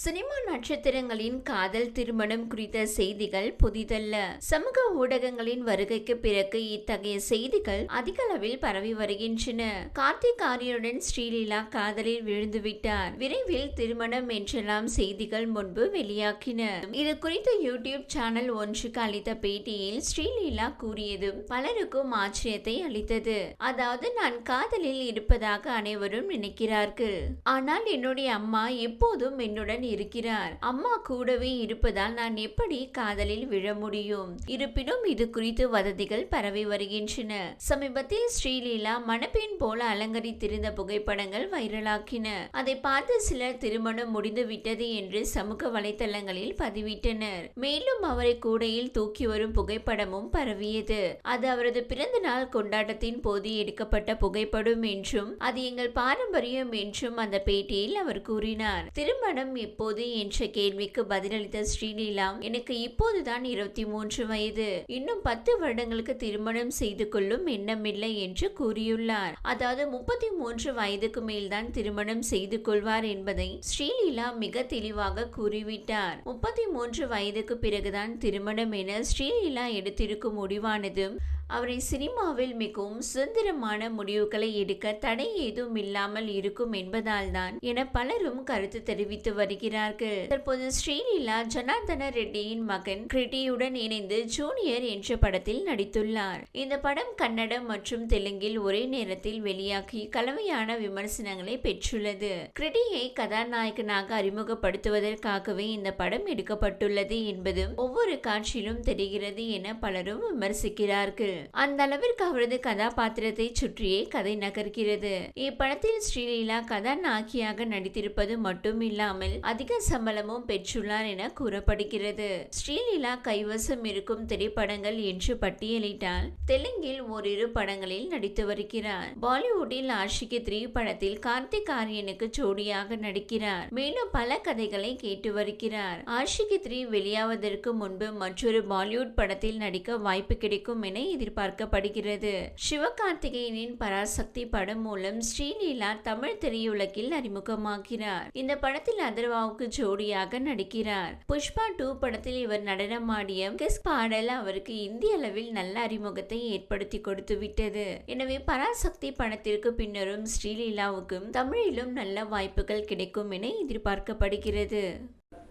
Cinema நட்சத்திரங்களின் காதல் திருமணம் குறித்த செய்திகள் புதிதல்ல. சமூக ஊடகங்களின் வருகைக்கு பிறகு இத்தகைய செய்திகள் அதிக அளவில் பரவி வருகின்றன. கார்த்திக் ஆரியனுடன் ஸ்ரீலீலா காதலில் விழுந்துவிட்டார். விரைவில் திருமணம் என்றெல்லாம் செய்திகள் முன்பு வெளியாகின. இது குறித்து யூடியூப் சேனல் ஒன்றுக்கு அளித்த பேட்டியில் ஸ்ரீலீலா கூறியதும் பலருக்கும் ஆச்சரியத்தை அளித்தது. அதாவது நான் காதலில் இருப்பதாக அனைவரும் நினைக்கிறார்கள். ஆனால் என்னுடைய அம்மா எப்போதும் என்னுடன் இருக்கிறார். அம்மா கூடவே இருப்பதால் நான் எப்படி காதலில் விழ முடியும்? இருப்பினும் இது குறித்து வதந்திகள் பரவி வருகின்றன. சமீபத்தில் ஸ்ரீலீலா மணப்பெண் போல அலங்கரித்திருந்த புகைப்படங்கள் வைரலாக்கின. அதை பார்த்து சிலர் திருமணம் முடிந்து விட்டது என்று சமூக வலைதளங்களில் பதிவிட்டனர். மேலும் அவரை கூடையில் தூக்கி வரும் புகைப்படமும் பரவியது. அது அவரது பிறந்த நாள் கொண்டாட்டத்தின் போது எடுக்கப்பட்ட புகைப்படம் என்றும் அது எங்கள் பாரம்பரியம் என்றும் அந்த பேட்டியில் அவர் கூறினார். திருமணம் எப்போது என்ற கேள்விக்கு பதிலளித்த ஸ்ரீலீலா எனக்கு இப்போதுதான் இருபத்தி மூன்று வயது. இன்னும் பத்து வருடங்களுக்கு திருமணம் செய்து கொள்ளும் எண்ணமில்லை என்று கூறியுள்ளார். அதாவது முப்பத்தி மூன்று வயதுக்கு மேல்தான் திருமணம் செய்து கொள்வார் என்பதை ஸ்ரீலீலா மிக தெளிவாக கூறிவிட்டார். முப்பத்தி மூன்று வயதுக்கு பிறகுதான் திருமணம் என ஸ்ரீலீலா எடுத்திருக்கும் முடிவானதும் அவரை சினிமாவில் மிகவும் சுதந்திரமான முடிவுகளை எடுக்க தடை ஏதும் இல்லாமல் இருக்கும் என்பதால்தான் என பலரும் கருத்து தெரிவித்து வருகிறார்கள். தற்போது ஸ்ரீலீலா ஜனார்தன ரெட்டியின் மகன் கிருட்டியுடன் இணைந்து ஜூனியர் என்ற படத்தில் நடித்துள்ளார். இந்த படம் கன்னடம் மற்றும் தெலுங்கில் ஒரே நேரத்தில் வெளியாகி கலவையான விமர்சனங்களை பெற்றுள்ளது. கிருட்டியை கதாநாயகனாக அறிமுகப்படுத்துவதற்காகவே இந்த படம் எடுக்கப்பட்டுள்ளது என்பதும் ஒவ்வொரு காட்சியிலும் தெரிகிறது என பலரும் விமர்சிக்கிறார்கள். அந்த அளவிற்கு அவரது கதாபாத்திரத்தை சுற்றியே கதை நகர்கிறது. இப்படத்தில் ஸ்ரீலீலா கதாநாயகியாக நடித்திருப்பது மட்டும் இல்லாமல் அதிக சம்பளமும் பெற்றுள்ளார் என கூறப்படுகிறது. ஸ்ரீலீலா கைவசம் இருக்கும் திரைப்படங்கள் என்று பட்டியலிட்டால் தெலுங்கில் ஓரிரு படங்களில் நடித்து வருகிறார். பாலிவுட்டில் ஆஷிகி த்ரீ படத்தில் கார்த்திக் ஆரியனுக்கு ஜோடியாக நடிக்கிறார். மேலும் பல கதைகளை கேட்டு வருகிறார். ஆஷிகி த்ரீ வெளியாவதற்கு முன்பு மற்றொரு பாலிவுட் படத்தில் நடிக்க வாய்ப்பு கிடைக்கும் என எதிர்பார்க்கப்படுகிறது. சிவகார்த்திகேயனின் பராசக்தி படம் மூலம் ஸ்ரீலீலா தமிழ் திரையுலகில் அறிமுகமாகிறார். இந்த படத்தில் அதர்வாவுக்கு ஜோடியாக நடிக்கிறார். புஷ்பா டூ படத்தில் இவர் நடனமாடிய கிஸ் பாடல் அவருக்கு இந்திய அளவில் நல்ல அறிமுகத்தை ஏற்படுத்தி கொடுத்து விட்டது. எனவே பராசக்தி படத்திற்கு பின்னரும் ஸ்ரீலீலாவுக்கும் தமிழிலும் நல்ல வாய்ப்புகள் கிடைக்கும் என எதிர்பார்க்கப்படுகிறது.